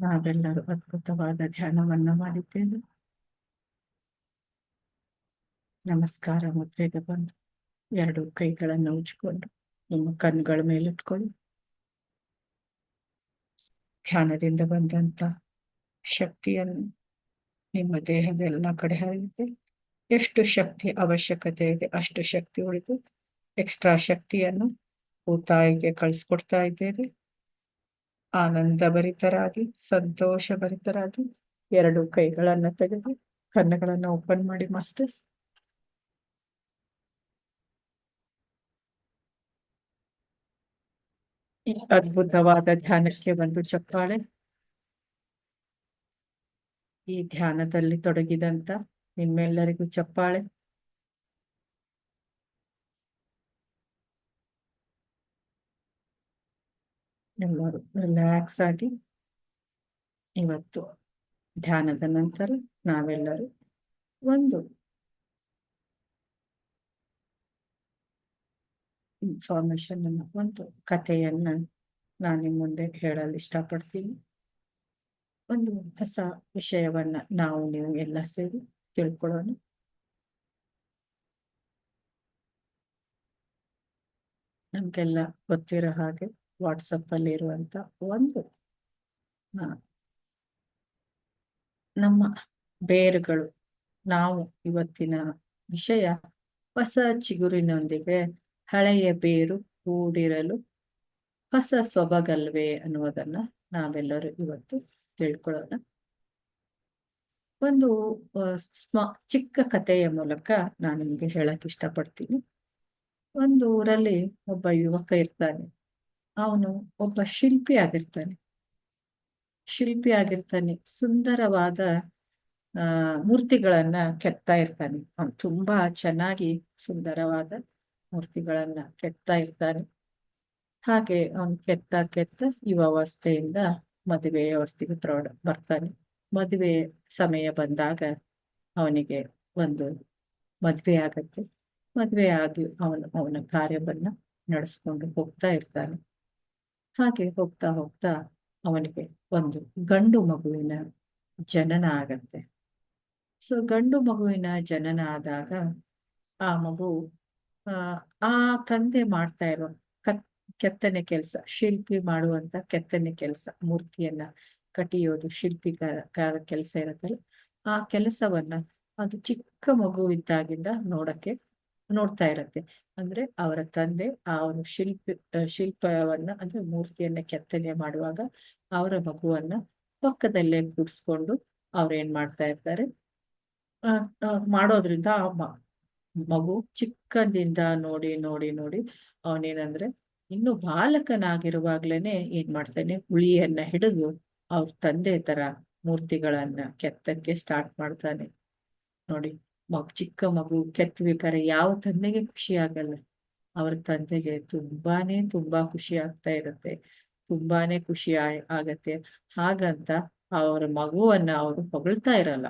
ನಾವೆಲ್ಲರೂ ಅದ್ಭುತವಾದ ಧ್ಯಾನವನ್ನು ಮಾಡಿದ್ದೇವೆ. ನಮಸ್ಕಾರ ಮುದ್ರೆಗೆ ಬಂದು, ಎರಡು ಕೈಗಳನ್ನು ಉಜ್ಕೊಂಡು ನಿಮ್ಮ ಕಣ್ಗಳ ಮೇಲಿಟ್ಕೊಳ್ಳಿ ಧ್ಯಾನದಿಂದ ಬಂದಂತ ಶಕ್ತಿಯನ್ನು ನಿಮ್ಮ ದೇಹದ ಎಲ್ಲ ಕಡೆ ಹರಿಯುತ್ತೆ ಎಷ್ಟು ಶಕ್ತಿ ಅವಶ್ಯಕತೆ ಇದೆ ಅಷ್ಟು ಶಕ್ತಿ ಉಳಿದು ಎಕ್ಸ್ಟ್ರಾ ಶಕ್ತಿಯನ್ನು ಊತಾಯಿಗೆ ಕಳಿಸ್ಕೊಡ್ತಾ ಇದ್ದೇವೆ. ಆನಂದ ಭರಿತರಾಗಿ ಸಂತೋಷ ಭರಿತರಾಗಿ ಎರಡು ಕೈಗಳನ್ನ ತೆಗೆದು, ಕಣ್ಣುಗಳನ್ನ ಓಪನ್ ಮಾಡಿ ಮಾಸ್ಟರ್ಸ್ ಈ ಅದ್ಭುತವಾದ ಧ್ಯಾನಕ್ಕೆ ಒಂದು ಚಪ್ಪಾಳೆ. ಈ ಧ್ಯಾನದಲ್ಲಿ ತೊಡಗಿದಂತ ನಿಮ್ಮೆಲ್ಲರಿಗೂ ಚಪ್ಪಾಳೆ. ಎಲ್ಲರೂ ರಿಲ್ಯಾಕ್ಸ್ ಆಗಿ ಇವತ್ತು ಧ್ಯಾನದ ನಂತರ ನಾವೆಲ್ಲರೂ ಒಂದು ಇನ್ಫಾರ್ಮೇಶನ್ ಅನ್ನ, ಒಂದು ಕಥೆಯನ್ನ ನಾನು ನಿಮ್ಮ ಮುಂದೆ ಹೇಳಲು ಇಷ್ಟಪಡ್ತೀನಿ. ಒಂದು ಹೊಸ ವಿಷಯವನ್ನ ನಾವು ನೀವು ಎಲ್ಲ ಸೇರಿ ತಿಳ್ಕೊಳ್ಳೋಣ. ನಮ್ಗೆಲ್ಲ ಗೊತ್ತಿರೋ ಹಾಗೆ ವಾಟ್ಸಪ್ ಅಲ್ಲಿ ಇರುವಂತ ಒಂದು ನಮ್ಮ ಬೇರುಗಳು, ನಾವು ಇವತ್ತಿನ ವಿಷಯ ಹೊಸ ಚಿಗುರಿನೊಂದಿಗೆ ಹಳೆಯ ಬೇರು ಕೂಡಿರಲು ಹೊಸ ಸೊಬಗಲ್ವೇ ಅನ್ನುವುದನ್ನ ನಾವೆಲ್ಲರೂ ಇವತ್ತು ತಿಳ್ಕೊಳ್ಳೋಣ. ಒಂದು ಸ್ಮ, ಚಿಕ್ಕ ಕಥೆಯ ಮೂಲಕ ನಾನು ನಿಮಗೆ ಹೇಳಕ್ ಇಷ್ಟಪಡ್ತೀನಿ. ಒಂದು ಊರಲ್ಲಿ ಒಬ್ಬ ಯುವಕ ಇರ್ತಾನೆ. ಅವನು ಒಬ್ಬ ಶಿಲ್ಪಿ ಆಗಿರ್ತಾನೆ ಶಿಲ್ಪಿ ಆಗಿರ್ತಾನೆ ಸುಂದರವಾದ, ಆ, ಮೂರ್ತಿಗಳನ್ನ ಕೆತ್ತಾ ಇರ್ತಾನೆ. ಅವನು ತುಂಬಾ ಚೆನ್ನಾಗಿ ಸುಂದರವಾದ ಮೂರ್ತಿಗಳನ್ನ ಕೆತ್ತಾ ಇರ್ತಾನೆ. ಹಾಗೆ ಅವನು ಕೆತ್ತ ಕೆತ್ತ ಯುವ ಅವಸ್ಥೆಯಿಂದ ಮದುವೆ ಅವಸ್ಥೆಗೆ ಪ್ರೌಢ, ಬರ್ತಾನೆ. ಮದುವೆ ಸಮಯ ಬಂದಾಗ ಅವನಿಗೆ ಒಂದು ಮದುವೆ ಆಗತ್ತೆ. ಮದುವೆ ಆಗಿ ಅವನು, ಅವನ ಕಾರ್ಯವನ್ನ ನಡೆಸ್ಕೊಂಡು ಹೋಗ್ತಾ ಇರ್ತಾನೆ. ಹಾಗೆ ಹೋಗ್ತಾ ಹೋಗ್ತಾ ಅವನಿಗೆ ಒಂದು ಗಂಡು ಮಗುವಿನ ಜನನ ಆಗತ್ತೆ. ಸೊ ಗಂಡು ಮಗುವಿನ ಜನನ ಆದಾಗ ಆ ಮಗು, ಆ ತಂದೆ ಮಾಡ್ತಾ ಇರೋ ಕತ್, ಕೆತ್ತನೆ ಕೆಲಸ, ಶಿಲ್ಪಿ ಮಾಡುವಂತ ಕೆತ್ತನೆ ಕೆಲಸ, ಮೂರ್ತಿಯನ್ನ ಕಟಿಯೋದು ಶಿಲ್ಪಿಕಾರ ಕೆಲಸ ಇರುತ್ತಲ್ಲ, ಆ ಕೆಲಸವನ್ನ ಅದು ಚಿಕ್ಕ ಮಗು ಇದ್ದಾಗಿಂದ ನೋಡಕ್ಕೆ ನೋಡ್ತಾ ಇರತ್ತೆ. ಅಂದ್ರೆ ಅವರ ತಂದೆ ಆ ಒಂದು ಶಿಲ್ಪ ಶಿಲ್ಪವನ್ನ, ಅಂದ್ರೆ ಮೂರ್ತಿಯನ್ನ ಕೆತ್ತನೆ ಮಾಡುವಾಗ ಅವರ ಮಗುವನ್ನ ಪಕ್ಕದಲ್ಲೇ ಕೂರಿಸ್ಕೊಂಡು ಅವ್ರು ಏನ್ ಮಾಡ್ತಾ ಇರ್ತಾರೆ? ಮಾಡೋದ್ರಿಂದ ಆ ಮಗು ಚಿಕ್ಕಂದಿಂದ ನೋಡಿ ನೋಡಿ ನೋಡಿ ಅವನೇನಂದ್ರೆ ಇನ್ನು ಬಾಲಕನಾಗಿರುವಾಗ್ಲೇನೆ ಏನ್ ಮಾಡ್ತಾನೆ? ಹುಳಿಯನ್ನ ಹಿಡಿದು ಅವ್ರ ತಂದೆ ತರ ಮೂರ್ತಿಗಳನ್ನ ಕೆತ್ತಕ್ಕೆ ಸ್ಟಾರ್ಟ್ ಮಾಡ್ತಾನೆ. ನೋಡಿ. ಮಗ್, ಚಿಕ್ಕ ಮಗು ಕೆತ್ತಬೇಕಾದ್ರೆ ಯಾವ ತಂದೆಗೆ ಖುಷಿ ಆಗಲ್ಲ. ಅವ್ರ ತಂದೆಗೆ ತುಂಬಾನೇ ತುಂಬಾ ಖುಷಿ ಆಗ್ತಾ ಇರುತ್ತೆ. ತುಂಬಾನೇ ಖುಷಿ ಆಗತ್ತೆ. ಹಾಗಂತ ಅವರ ಮಗುವನ್ನ ಅವರು ಹೊಗಳ್ತಾ ಇರಲ್ಲ.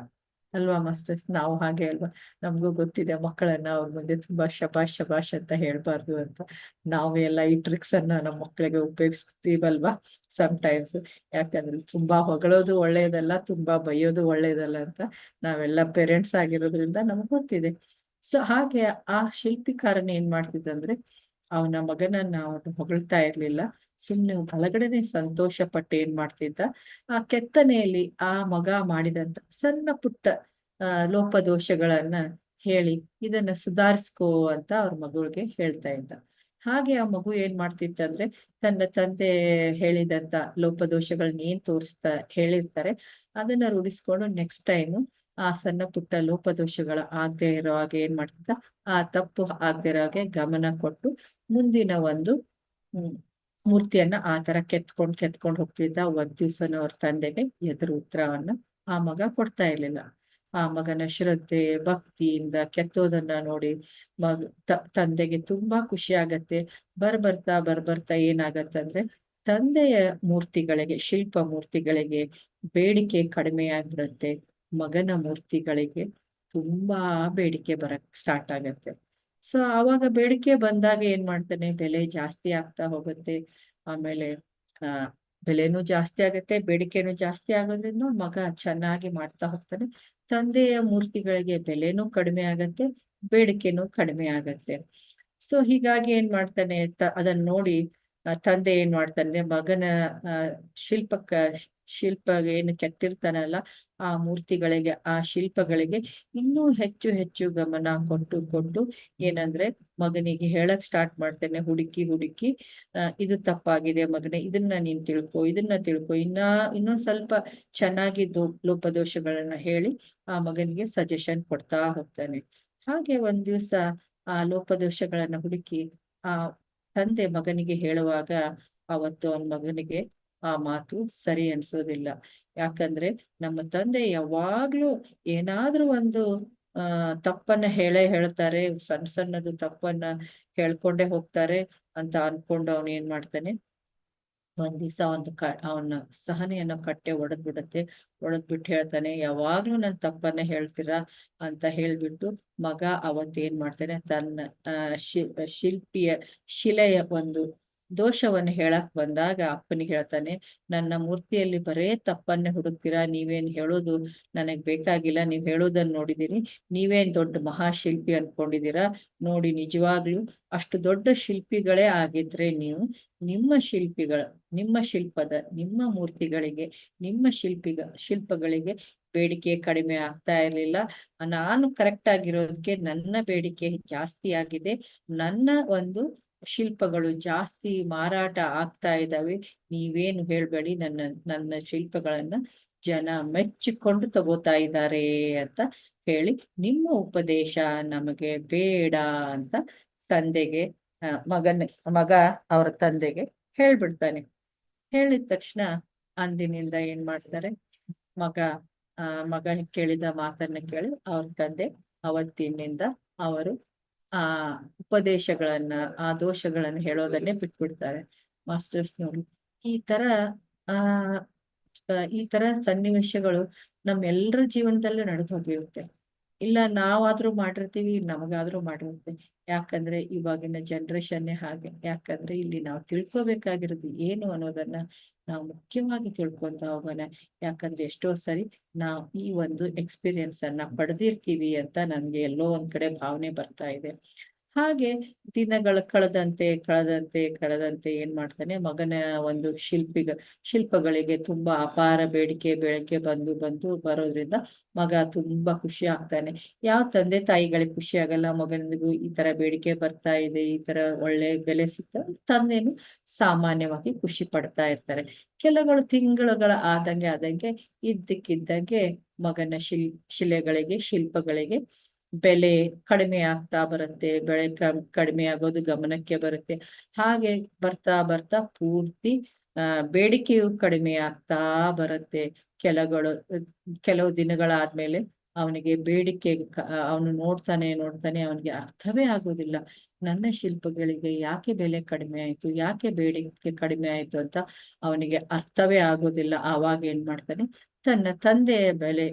ಅಲ್ವಾ ಮಾಸ್ಟರ್ಸ್? ನಾವು ಹಾಗೆ ಅಲ್ವಾ? ನಮಗೂ ಗೊತ್ತಿದೆ ಮಕ್ಕಳನ್ನ ಅವ್ರ ಮುಂದೆ ತುಂಬಾ ಶಬಾಷ್ ಶಬಾಷ್ ಅಂತ ಹೇಳ್ಬಾರ್ದು ಅಂತ. ನಾವು ಎಲ್ಲ ಈ ಟ್ರಿಕ್ಸ್ ಅನ್ನ ನಮ್ಮ ಮಕ್ಕಳಿಗೆ ಉಪಯೋಗಿಸ್ತೀವಲ್ವಾ ಟೈಮ್ಸ್ ಯಾಕಂದ್ರೆ ತುಂಬಾ ಹೊಗಳೋದು ಒಳ್ಳೇದಲ್ಲ, ತುಂಬಾ ಬೈಯೋದು ಒಳ್ಳೇದಲ್ಲ ಅಂತ ನಾವೆಲ್ಲ ಪೇರೆಂಟ್ಸ್ ಆಗಿರೋದ್ರಿಂದ ನಮಗ್ ಗೊತ್ತಿದೆ. ಸೊ ಹಾಗೆ ಆ ಶಿಲ್ಪಿಕಾರನ ಏನ್ ಮಾಡ್ತಿದ್ದಂದ್ರೆ, ಅವನ ಮಗನನ್ನ ಅವನು ಹೊಗಳ್ತಾ ಇರ್ಲಿಲ್ಲ. ಸುಮ್ನೆ ಒಳಗಡೆನೆ ಸಂತೋಷ ಪಟ್ಟು ಏನ್ ಮಾಡ್ತಿದ್ದ? ಆ ಕೆತ್ತನೆಯಲ್ಲಿ ಆ ಮಗ ಮಾಡಿದಂತ ಸಣ್ಣ ಪುಟ್ಟ ಲೋಪದೋಷಗಳನ್ನ ಹೇಳಿ ಇದನ್ನ ಸುಧಾರಿಸ್ಕೋ ಅಂತ ಅವ್ರ ಮಗಳಿಗೆ ಹೇಳ್ತಾ ಇದ್ದ. ಹಾಗೆ ಆ ಮಗು ಏನ್ ಮಾಡ್ತಿತ್ತಂದ್ರೆ ತನ್ನ ತಂದೆ ಹೇಳಿದಂತ ಲೋಪದೋಷಗಳನ್ನ ಏನ್ ತೋರಿಸ್ತಾ ಹೇಳಿರ್ತಾರೆ ಅದನ್ನ ರೂಢಿಸ್ಕೊಂಡು ನೆಕ್ಸ್ಟ್ ಟೈಮ್ ಆ ಸಣ್ಣ ಪುಟ್ಟ ಲೋಪದೋಷಗಳ ಆಗದೆ ಇರೋ ಹಾಗೆ ಏನ್ ಮಾಡ್ತಿದ್ದ? ಆ ತಪ್ಪು ಆಗದೆ ಇರೋ ಹಾಗೆ ಗಮನ ಕೊಟ್ಟು ಮುಂದಿನ ಒಂದು ಮೂರ್ತಿಯನ್ನ ಆ ತರ ಕೆತ್ಕೊಂಡ್ ಕೆತ್ಕೊಂಡ್ ಹೋಗ್ತಿದ್ದ ಒಂದ್ ದಿವ್ಸನೂ ಅವ್ರ ತಂದೆಗೆ ಎದುರು ಉತ್ತರವನ್ನ ಆ ಮಗ ಕೊಡ್ತಾ ಇರ್ಲಿಲ್ಲ. ಆ ಮಗನ ಶ್ರದ್ಧೆ, ಭಕ್ತಿಯಿಂದ ಕೆತ್ತೋದನ್ನ ನೋಡಿ ಮಗ ತಂದೆಗೆ ತುಂಬಾ ಖುಷಿ ಆಗತ್ತೆ. ಬರ್ಬರ್ತಾ ಬರ್ಬರ್ತಾ ಏನಾಗತ್ತಂದ್ರೆ ತಂದೆಯ ಮೂರ್ತಿಗಳಿಗೆ, ಶಿಲ್ಪ ಮೂರ್ತಿಗಳಿಗೆ ಬೇಡಿಕೆ ಕಡಿಮೆ ಆಗ್ಬಿಡತ್ತೆ. ಮಗನ ಮೂರ್ತಿಗಳಿಗೆ ತುಂಬಾ ಬೇಡಿಕೆ ಬರಕ್ ಸ್ಟಾರ್ಟ್ ಆಗತ್ತೆ. ಸೊ ಆವಾಗ ಬೇಡಿಕೆ ಬಂದಾಗ ಏನ್ ಮಾಡ್ತಾನೆ? ಬೆಲೆ ಜಾಸ್ತಿ ಆಗ್ತಾ ಹೋಗುತ್ತೆ. ಆಮೇಲೆ, ಆ, ಬೆಲೆನೂ ಜಾಸ್ತಿ ಆಗುತ್ತೆ, ಬೇಡಿಕೆನೂ ಜಾಸ್ತಿ ಆಗೋದ್ರಿಂದ ಮಗ ಚೆನ್ನಾಗಿ ಮಾಡ್ತಾ ಹೋಗ್ತಾನೆ. ತಂದೆಯ ಮೂರ್ತಿಗಳಿಗೆ ಬೆಲೆನೂ ಕಡಿಮೆ ಆಗತ್ತೆ, ಬೇಡಿಕೆನೂ ಕಡಿಮೆ ಆಗತ್ತೆ. ಸೊ ಹೀಗಾಗಿ ಏನ್ ಮಾಡ್ತಾನೆ? ತ, ಅದನ್ನ ನೋಡಿ ತಂದೆ ಏನ್ ಮಾಡ್ತಾನೆ? ಮಗನ ಶಿಲ್ಪಕ್ಕ ಶಿಲ್ಪ ಏನು ಕೆತ್ತಿರ್ತಾನಲ್ಲ ಆ ಮೂರ್ತಿಗಳಿಗೆ, ಆ ಶಿಲ್ಪಗಳಿಗೆ ಇನ್ನೂ ಹೆಚ್ಚು ಹೆಚ್ಚು ಗಮನ ಕೊಟ್ಟು ಕೊಟ್ಟು ಏನಂದ್ರೆ ಮಗನಿಗೆ ಹೇಳಕ್ ಸ್ಟಾರ್ಟ್ ಮಾಡ್ತೇನೆ, ಹುಡುಕಿ ಹುಡುಕಿ ಇದು ತಪ್ಪಾಗಿದೆ ಮಗನೇ, ಇದನ್ನ ನೀನ್ ತಿಳ್ಕೊ, ಇದನ್ನ ತಿಳ್ಕೊ, ಇನ್ನ, ಇನ್ನೊಂದ್ ಸ್ವಲ್ಪ ಚೆನ್ನಾಗಿ ದೋ, ಲೋಪದೋಷಗಳನ್ನ ಹೇಳಿ ಆ ಮಗನಿಗೆ ಸಜೆಷನ್ ಕೊಡ್ತಾ ಹೋಗ್ತಾನೆ. ಹಾಗೆ ಒಂದ್ ದಿವ್ಸ ಆ ಲೋಪದೋಷಗಳನ್ನ ಹುಡುಕಿ, ಆ ತಂದೆ ಮಗನಿಗೆ ಹೇಳುವಾಗ, ಅವತ್ತು ಅವನ ಮಗನಿಗೆ ಆ ಮಾತು ಸರಿ ಅನ್ಸೋದಿಲ್ಲ. ಯಾಕಂದ್ರೆ ನಮ್ಮ ತಂದೆ ಯಾವಾಗ್ಲೂ ಏನಾದ್ರೂ ಒಂದು ತಪ್ಪನ್ನ ಹೇಳೇ ಹೇಳ್ತಾರೆ, ಸಣ್ಣ ಸಣ್ಣದು ತಪ್ಪನ್ನ ಹೇಳ್ಕೊಂಡೇ ಹೋಗ್ತಾರೆ ಅಂತ ಅನ್ಕೊಂಡು ಅವನು ಏನ್ ಮಾಡ್ತಾನೆ? ಒಂದ್ ದಿವಸ ಒಂದು ಕ, ಅವನ ಸಹನೆಯನ್ನ ಕಟ್ಟೆ ಒಡೆದ್ ಬಿಡತ್ತೆ ಒಡೆದ್ ಬಿಟ್ಟು ಹೇಳ್ತಾನೆ, ಯಾವಾಗ್ಲೂ ನನ್ ತಪ್ಪನ್ನ ಹೇಳ್ತೀರಾ? ಅಂತ ಹೇಳ್ಬಿಟ್ಟು ಮಗ ಅವತ್ತೇನ್ ಮಾಡ್ತಾನೆ? ತನ್ನ ಶಿಲ್ಪಿಯ, ಶಿಲೆಯ ಒಂದು ದೋಷವನ್ನು ಹೇಳಕ್ ಬಂದಾಗ ಅಪ್ಪನಿಗೆ ಹೇಳ್ತಾನೆ, ನನ್ನ ಮೂರ್ತಿಯಲ್ಲಿ ಬರೇ ತಪ್ಪನ್ನೇ ಹುಡುಕ್ತೀರಾ? ನೀವೇನ್ ಹೇಳೋದು ನನಗ್ ಬೇಕಾಗಿಲ್ಲ. ನೀವ್ ಹೇಳೋದನ್ನ ನೋಡಿದೀನಿ. ನೀವೇನ್ ದೊಡ್ಡ ಮಹಾಶಿಲ್ಪಿ ಅನ್ಕೊಂಡಿದ್ದೀರಾ ನೋಡಿ ನಿಜವಾಗ್ಲೂ ಅಷ್ಟು ದೊಡ್ಡ ಶಿಲ್ಪಿಗಳೇ ಆಗಿದ್ರೆ ನೀವು ನಿಮ್ಮ ಶಿಲ್ಪಿಗಳ, ನಿಮ್ಮ ಶಿಲ್ಪದ, ನಿಮ್ಮ ಮೂರ್ತಿಗಳಿಗೆ, ನಿಮ್ಮ ಶಿಲ್ಪಿಗ, ಶಿಲ್ಪಗಳಿಗೆ ಬೇಡಿಕೆ ಕಡಿಮೆ ಆಗ್ತಾ ಇರ್ಲಿಲ್ಲ. ನಾನು ಕರೆಕ್ಟ್ ಆಗಿರೋದಕ್ಕೆ ನನ್ನ ಬೇಡಿಕೆ ಜಾಸ್ತಿ ಆಗಿದೆ. ನನ್ನ ಒಂದು ಶಿಲ್ಪಗಳು ಜಾಸ್ತಿ ಮಾರಾಟ ಆಗ್ತಾ ಇದ್ದಾವೆ. ನೀವೇನು ಹೇಳ್ಬೇಡಿ, ನನ್ನ ನನ್ನ ಶಿಲ್ಪಗಳನ್ನ ಜನ ಮೆಚ್ಚಿಕೊಂಡು ತಗೋತಾ ಇದ್ದಾರೆ ಅಂತ ಹೇಳಿ, ನಿಮ್ಮ ಉಪದೇಶ ನಮಗೆ ಬೇಡ ಅಂತ ತಂದೆಗೆ ಮಗನ, ಮಗ ಅವರ ತಂದೆಗೆ ಹೇಳ್ಬಿಡ್ತಾನೆ. ಹೇಳಿದ ತಕ್ಷಣ ಅಂದಿನಿಂದ ಏನ್ ಮಾಡ್ತಾರೆ? ಮಗ, ಆ, ಮಗ ಕೇಳಿದ ಮಾತನ್ನ ಕೇಳಿ, ಅವ್ರ ತಂದೆ ಅವತ್ತಿನಿಂದ ಅವರು ಆ, ಉಪದೇಶಗಳನ್ನ, ಆ ದೋಷಗಳನ್ನ ಹೇಳೋದನ್ನೇ ಬಿಟ್ಬಿಡ್ತಾರೆ ಮಾಸ್ಟರ್ಸ್ ನೋಡಿ. ಈ ತರ, ಆ ಈ ತರ ಸನ್ನಿವೇಶಗಳು ನಮ್ಮೆಲ್ಲರ ಜೀವನದಲ್ಲೂ ನಡೆದು ಹೋಗಿರುತ್ತೆ ಇಲ್ಲ ನಾವಾದ್ರೂ ಮಾಡಿರ್ತೀವಿ, ನಮಗಾದ್ರೂ ಮಾಡಿರುತ್ತೆ. ಯಾಕಂದ್ರೆ ಇವಾಗಿನ ಜನರೇಷನ್ನೇ ಹಾಗೆ. ಯಾಕಂದ್ರೆ ಇಲ್ಲಿ ನಾವು ತಿಳ್ಕೊಬೇಕಾಗಿರೋದು ಏನು ಅನ್ನೋದನ್ನ ನಾವು ಮುಖ್ಯವಾಗಿ ತಿಳ್ಕೊಂತ ಹೋಗೋಣ ಯಾಕಂದ್ರೆ ಎಷ್ಟೋ ಸರಿ ನಾವು ಈ ಒಂದು ಎಕ್ಸ್ಪೀರಿಯನ್ಸ್ ಅನ್ನ ಪಡೆದಿರ್ತೀವಿ ಅಂತ ನನ್ಗೆ ಎಲ್ಲೋ ಒಂದ್ ಕಡೆ ಭಾವನೆ ಬರ್ತಾ ಇದೆ. ಹಾಗೆ ದಿನಗಳು ಕಳೆದಂತೆ ಕಳೆದಂತೆ ಕಳೆದಂತೆ ಏನ್ ಮಾಡ್ತಾನೆ, ಮಗನ ಒಂದು ಶಿಲ್ಪಿಗ, ಶಿಲ್ಪಗಳಿಗೆ ತುಂಬಾ ಅಪಾರ ಬೇಡಿಕೆ, ಬೆಳಕೆ ಬಂದು ಬಂದು ಬರೋದ್ರಿಂದ ಮಗ ತುಂಬಾ ಖುಷಿ ಆಗ್ತಾನೆ. ಯಾವ ತಂದೆ ತಾಯಿಗಳಿಗೆ ಖುಷಿ ಆಗಲ್ಲ, ಮಗನಿಗೂ ಈ ತರ ಬೇಡಿಕೆ ಬರ್ತಾ ಇದೆ, ಈ ತರ ಒಳ್ಳೆ ಬೆಲೆ ಸಿಗ್ತಾ ತಂದೆನು ಸಾಮಾನ್ಯವಾಗಿ ಖುಷಿ ಪಡ್ತಾ ಇರ್ತಾರೆ. ಕೆಲಗಳು ತಿಂಗಳುಗಳ ಆದಂಗೆ ಆದಂಗೆ ಇದ್ದಕ್ಕಿದ್ದಂಗೆ ಮಗನ ಶಿಲ್, ಶಿಲೆಗಳಿಗೆ, ಶಿಲ್ಪಗಳಿಗೆ ಬೆಲೆ ಕಡಿಮೆ ಆಗ್ತಾ ಬರುತ್ತೆ, ಬೆಳೆ ಕಡಿಮೆ ಆಗೋದು ಗಮನಕ್ಕೆ ಬರುತ್ತೆ. ಹಾಗೆ ಬರ್ತಾ ಬರ್ತಾ ಪೂರ್ತಿ ಬೇಡಿಕೆಯು ಕಡಿಮೆ ಆಗ್ತಾ ಬರುತ್ತೆ. ಕೆಲಗಳು, ಕೆಲವು ದಿನಗಳಾದ್ಮೇಲೆ ಅವನಿಗೆ ಬೇಡಿಕೆ ಅವನು ನೋಡ್ತಾನೆ ನೋಡ್ತಾನೆ, ಅವನಿಗೆ ಅರ್ಥವೇ ಆಗೋದಿಲ್ಲ. ನನ್ನ ಶಿಲ್ಪಗಳಿಗೆ ಯಾಕೆ ಬೆಲೆ ಕಡಿಮೆ ಆಯ್ತು, ಯಾಕೆ ಬೇಡಿಕೆ ಕಡಿಮೆ ಆಯ್ತು ಅಂತ ಅವನಿಗೆ ಅರ್ಥವೇ ಆಗೋದಿಲ್ಲ. ಆವಾಗ ಏನ್ ಮಾಡ್ತಾನೆ, ತನ್ನ ತಂದೆಯ ಬೆಲೆ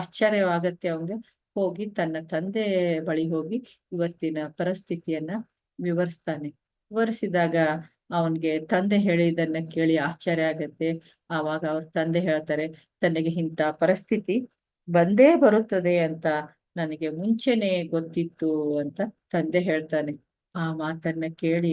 ಆಶ್ಚರ್ಯವಾಗತ್ತೆ ಅವನಿಗೆ. ಹೋಗಿ ತನ್ನ ತಂದೆ ಬಳಿ ಹೋಗಿ ಇವತ್ತಿನ ಪರಿಸ್ಥಿತಿಯನ್ನ ವಿವರಿಸ್ತಾನೆ. ವಿವರಿಸಿದಾಗ ಅವನ್ಗೆ ತಂದೆ ಹೇಳಿದನ್ನ ಕೇಳಿ ಆಶ್ಚರ್ಯ ಆಗತ್ತೆ. ಆವಾಗ ಅವ್ರ ತಂದೆ ಹೇಳ್ತಾರೆ, ತನಗೆ ಇಂಥ ಪರಿಸ್ಥಿತಿ ಬಂದೇ ಬರುತ್ತದೆ ಅಂತ ನನಗೆ ಮುಂಚೆನೆ ಗೊತ್ತಿತ್ತು ಅಂತ ತಂದೆ ಹೇಳ್ತಾನೆ. ಆ ಮಾತನ್ನ ಕೇಳಿ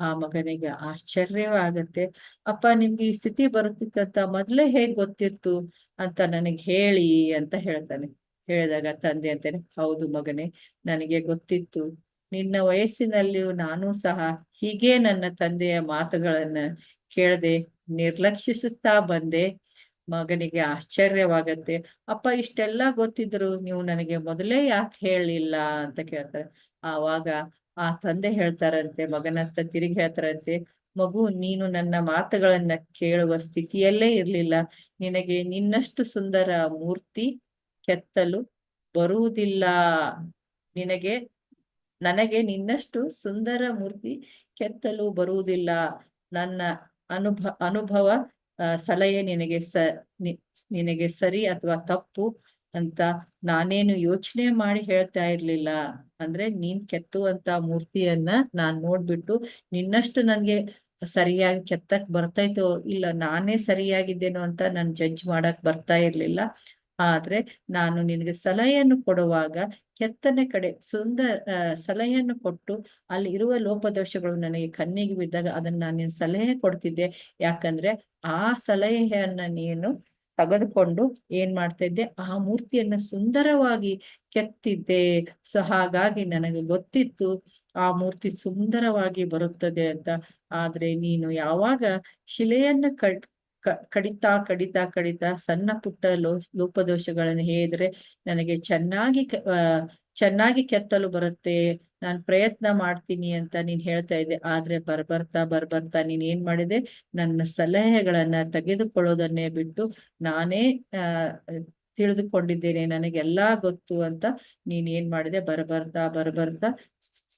ಆ ಮಗನಿಗೆ ಆಶ್ಚರ್ಯವಾಗತ್ತೆ. ಅಪ್ಪ, ನಿಮ್ಗೆ ಈ ಸ್ಥಿತಿ ಬರುತ್ತಿತ್ತಂತ ಮೊದ್ಲೇ ಹೇಗ್ ಗೊತ್ತಿತ್ತು? ಅಂತ ನನಗೆ ಹೇಳಿ ಅಂತ ಹೇಳ್ತಾನೆ. ಹೇಳಿದಾಗ, ತಂದೆ ಅಂತಾನೆ, ಹೌದು ಮಗನೇ, ನನಗೆ ಗೊತ್ತಿತ್ತು. ನಿನ್ನ ವಯಸ್ಸಿನಲ್ಲಿಯೂ ನಾನು ಸಹ ಹೀಗೆ ನನ್ನ ತಂದೆಯ ಮಾತುಗಳನ್ನ ಕೇಳದೆ ನಿರ್ಲಕ್ಷಿಸುತ್ತಾ ಬಂದೆ. ಮಗನಿಗೆ ಆಶ್ಚರ್ಯವಾಗತ್ತೆ. ಅಪ್ಪ, ಇಷ್ಟೆಲ್ಲ ಗೊತ್ತಿದ್ರು ನೀವು ನನಗೆ ಮೊದಲೇ ಯಾಕೆ ಹೇಳಲಿಲ್ಲ? ಅಂತ ಕೇಳ್ತಾರೆ. ಆವಾಗ ಆ ತಂದೆ ಹೇಳ್ತಾರಂತೆ ಮಗನತ್ತ ತಿರುಗಿ ಹೇಳ್ತಾರಂತೆ, ಮಗು, ನೀನು ನನ್ನ ಮಾತುಗಳನ್ನ ಕೇಳುವ ಸ್ಥಿತಿಯಲ್ಲೇ ಇರ್ಲಿಲ್ಲ. ನಿನಗೆ ನಿನ್ನಷ್ಟು ಸುಂದರ ಮೂರ್ತಿ ಕೆತ್ತಲು ಬರುವುದಿಲ್ಲ. ನಿನಗೆ, ನನಗೆ ನಿನ್ನಷ್ಟು ಸುಂದರ ಮೂರ್ತಿ ಕೆತ್ತಲು ಬರುವುದಿಲ್ಲ. ನನ್ನ ಅನುಭ, ಅನುಭವ ಸಲಹೆ ನಿನಗೆ ಸ ನಿನಗೆ ಸರಿ ಅಥವಾ ತಪ್ಪು ಅಂತ ನಾನೇನು ಯೋಚನೆ ಮಾಡಿ ಹೇಳ್ತಾ ಇರ್ಲಿಲ್ಲ. ಅಂದ್ರೆ ನೀನ್ ಕೆತ್ತುವಂತ ಮೂರ್ತಿಯನ್ನ ನಾನ್ ನೋಡ್ಬಿಟ್ಟು ನಿನ್ನಷ್ಟು ನನ್ಗೆ ಸರಿಯಾಗಿ ಕೆತ್ತಕ್ ಬರ್ತೈತೋ ಇಲ್ಲ ನಾನೇ ಸರಿಯಾಗಿದ್ದೇನೋ ಅಂತ ನಾನು ಜಡ್ಜ್ ಮಾಡಕ್ ಬರ್ತಾ ಇರ್ಲಿಲ್ಲ. ಆದ್ರೆ ನಾನು ನಿನಗೆ ಸಲಹೆಯನ್ನು ಕೊಡುವಾಗ ಕೆತ್ತನೆ ಕಡೆ ಸುಂದರ ಸಲಹೆಯನ್ನು ಕೊಟ್ಟು ಅಲ್ಲಿ ಇರುವ ಲೋಪದೋಷಗಳು ನನಗೆ ಕಣ್ಣಿಗೆ ಬಿದ್ದಾಗ ಅದನ್ನ ನಾನು ನಿನ್ ಸಲಹೆ ಕೊಡ್ತಿದ್ದೆ. ಯಾಕಂದ್ರೆ ಆ ಸಲಹೆಯನ್ನ ನೀನು ತೆಗೆದುಕೊಂಡು ಏನ್ ಮಾಡ್ತಾ ಇದ್ದೆ ಆ ಮೂರ್ತಿಯನ್ನ ಸುಂದರವಾಗಿ ಕೆತ್ತಿದ್ದೆ. ಸೊ, ಹಾಗಾಗಿ ನನಗೆ ಗೊತ್ತಿತ್ತು ಆ ಮೂರ್ತಿ ಸುಂದರವಾಗಿ ಬರುತ್ತದೆ ಅಂತ. ಆದ್ರೆ ನೀನು ಯಾವಾಗ ಶಿಲೆಯನ್ನ ಕಡ್ ಕ- ಕಡಿತಾ ಕಡಿತಾ ಕಡಿತಾ ಸಣ್ಣ ಪುಟ್ಟ ಲೋ, ಲೋಪದೋಷಗಳನ್ನು ಹೇಳಿದ್ರೆ ನನಗೆ ಚೆನ್ನಾಗಿ ಚೆನ್ನಾಗಿ ಕೆತ್ತಲು ಬರುತ್ತೆ, ನಾನು ಪ್ರಯತ್ನ ಮಾಡ್ತೀನಿ ಅಂತ ನೀನ್ ಹೇಳ್ತಾ ಇದ್ದೆ. ಆದ್ರೆ ಬರ್ಬರ್ತಾ ಬರ್ಬರ್ತಾ ನೀನ್ ಏನ್ ಮಾಡಿದೆ? ನನ್ನ ಸಲಹೆಗಳನ್ನ ತೆಗೆದುಕೊಳ್ಳೋದನ್ನೇ ಬಿಟ್ಟು ನಾನೇ ತಿಳಿದುಕೊಂಡಿದ್ದೇನೆ, ನನಗೆಲ್ಲಾ ಗೊತ್ತು ಅಂತ ನೀನ್ ಏನ್ ಮಾಡಿದೆ? ಬರಬರ್ತಾ ಬರಬರ್ತಾ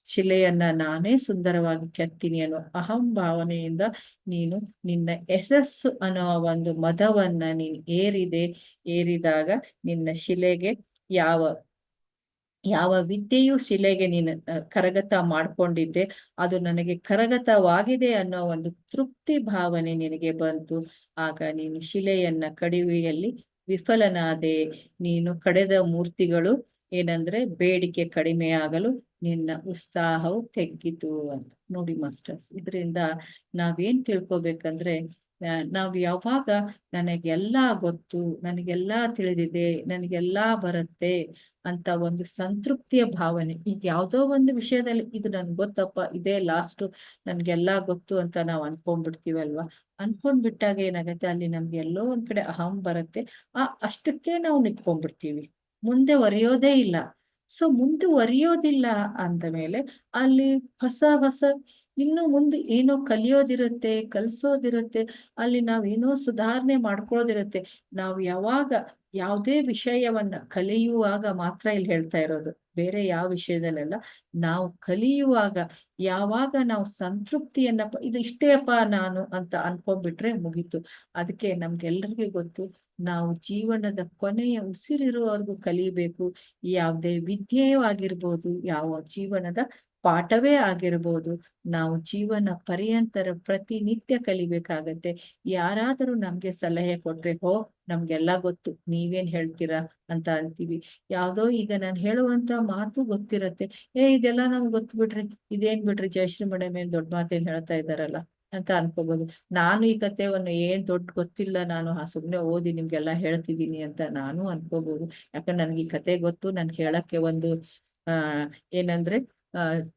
ಶಿಲೆಯನ್ನ ನಾನೇ ಸುಂದರವಾಗಿ ಕೆತ್ತೀನಿ ಅನ್ನೋ ಅಹಂ ಭಾವನೆಯಿಂದ ನೀನು ನಿನ್ನ ಯಶಸ್ಸು ಅನ್ನೋ ಒಂದು ಮದವನ್ನ ನೀನ್ ಏರಿದೆ, ಏರಿದಾಗ ನಿನ್ನ ಶಿಲೆಗೆ ಯಾವ ಯಾವ ವಿದ್ಯೆಯು ಶಿಲೆಗೆ ನೀನು ಕರಗತ ಮಾಡ್ಕೊಂಡಿದ್ದೆ, ಅದು ನನಗೆ ಕರಗತವಾಗಿದೆ ಅನ್ನೋ ಒಂದು ತೃಪ್ತಿ ಭಾವನೆ ನಿನಗೆ ಬಂತು. ಆಗ ನೀನು ಶಿಲೆಯನ್ನ ಕಡಿವೆಯಲ್ಲಿ ವಿಫಲನಾದೆ. ನೀನು ಕಡೆದ ಮೂರ್ತಿಗಳು ಏನಂದ್ರೆ ಬೇಡಿಕೆ ಕಡಿಮೆಯಾಗಲು ನಿನ್ನ ಉತ್ಸಾಹವು ತೆಗ್ಗಿತು ಅಂತ. ನೋಡಿ ಮಾಸ್ಟರ್ಸ್, ಇದರಿಂದ ನಾವೇನ್ ತಿಳ್ಕೊಬೇಕಂದ್ರೆ ನಾವ್ ಯಾವಾಗ ನನಗೆಲ್ಲಾ ಗೊತ್ತು, ನನಗೆಲ್ಲಾ ತಿಳಿದಿದೆ, ನನಗೆಲ್ಲಾ ಬರುತ್ತೆ ಅಂತ ಒಂದು ಸಂತೃಪ್ತಿಯ ಭಾವನೆ. ಈಗ ಯಾವ್ದೋ ಒಂದು ವಿಷಯದಲ್ಲಿ ಇದು ನನ್ಗೆ ಗೊತ್ತಪ್ಪ, ಇದೇ ಲಾಸ್ಟ್, ನನ್ಗೆಲ್ಲಾ ಗೊತ್ತು ಅಂತ ನಾವು ಅನ್ಕೊಂಡ್ಬಿಡ್ತೀವಲ್ವಾ ಅನ್ಕೊಂಡ್ಬಿಟ್ಟಾಗ ಏನಾಗತ್ತೆ, ಅಲ್ಲಿ ನಮ್ಗೆ ಎಲ್ಲೋ ಒಂದ್ ಕಡೆ ಅಹಂ ಬರುತ್ತೆ. ಆ, ಅಷ್ಟಕ್ಕೆ ನಾವು ನಿಂತ್ಕೊಂಡ್ಬಿಡ್ತೀವಿ. ಮುಂದೆ ಒರೆಯೋದೇ ಇಲ್ಲ. ಸೊ ಮುಂದುವರಿಯೋದಿಲ್ಲ ಅಂದ ಮೇಲೆ ಅಲ್ಲಿ ಹೊಸ ಹೊಸ, ಇನ್ನು ಮುಂದೆ ಏನೋ ಕಲಿಯೋದಿರುತ್ತೆ, ಕಲಿಸೋದಿರುತ್ತೆ, ಅಲ್ಲಿ ನಾವೇನೋ ಸುಧಾರಣೆ ಮಾಡ್ಕೊಳ್ಳೋದಿರುತ್ತೆ. ನಾವು ಯಾವಾಗ ಯಾವುದೇ ವಿಷಯವನ್ನ ಕಲಿಯುವಾಗ ಮಾತ್ರ ಇಲ್ಲಿ ಹೇಳ್ತಾ ಇರೋದು. ಬೇರೆ ಯಾವ ವಿಷಯದಲ್ಲೆಲ್ಲ ನಾವು ಕಲಿಯುವಾಗ ಯಾವಾಗ ನಾವು ಸಂತೃಪ್ತಿಯನ್ನ ಇದು ಇಷ್ಟೇ ಅಪ್ಪ ನಾನು ಅಂತ ಅನ್ಕೊಂಡ್ಬಿಟ್ರೆ ಮುಗೀತು. ಅದಕ್ಕೆ ನಮ್ಗೆಲ್ರಿಗೂ ಗೊತ್ತು. ನಾವು ಜೀವನದ ಕೊನೆಯ ಉಸಿರಿರುವವರೆಗೂ ಕಲಿಬೇಕು ಯಾವುದೇ ವಿದ್ಯೆಯಾಗಿರ್ಬೋದು ಯಾವ ಜೀವನದ ಪಾಠವೇ ಆಗಿರ್ಬೋದು, ನಾವು ಜೀವನ ಪರ್ಯಂತರ ಪ್ರತಿನಿತ್ಯ ಕಲಿಬೇಕಾಗತ್ತೆ. ಯಾರಾದರೂ ನಮ್ಗೆ ಸಲಹೆ ಕೊಟ್ರೆ, ಹೋ, ನಮ್ಗೆಲ್ಲ ಗೊತ್ತು, ನೀವೇನ್ ಹೇಳ್ತೀರಾ? ಅಂತ ಅಂತೀವಿ. ಯಾವ್ದೋ ಈಗ ನಾನು ಹೇಳುವಂತ ಮಾತು ಗೊತ್ತಿರತ್ತೆ. ಏ, ಇದೆಲ್ಲ ನಮ್ಗೆ ಗೊತ್ತು ಬಿಡ್ರಿ. ಇದೇನ್ ಬಿಡ್ರಿ? ಜಯಶ್ರೀ ಮೇಡಮ್ ಏನ್ ದೊಡ್ಡ ಮಾತೇನ್ ಹೇಳ್ತಾ ಇದಾರಲ್ಲ ಅಂತ ಅನ್ಕೋಬಹುದು ನಾನು ಈ ಕಥೆಯನ್ನು ಏನ್ ದೊಡ್ಡ ಗೊತ್ತಿಲ್ಲ, ನಾನು ಆ ಸುಮ್ನೆ ಓದಿ ನಿಮ್ಗೆಲ್ಲ ಹೇಳ್ತಿದ್ದೀನಿ ಅಂತ ನಾನು ಅನ್ಕೋಬಹುದು ಯಾಕಂದ್ರೆ ನನ್ಗೆ ಈ ಕತೆ ಗೊತ್ತು ನನ್ ಹೇಳಕ್ಕೆ ಒಂದು, ಆ, ಏನಂದ್ರೆ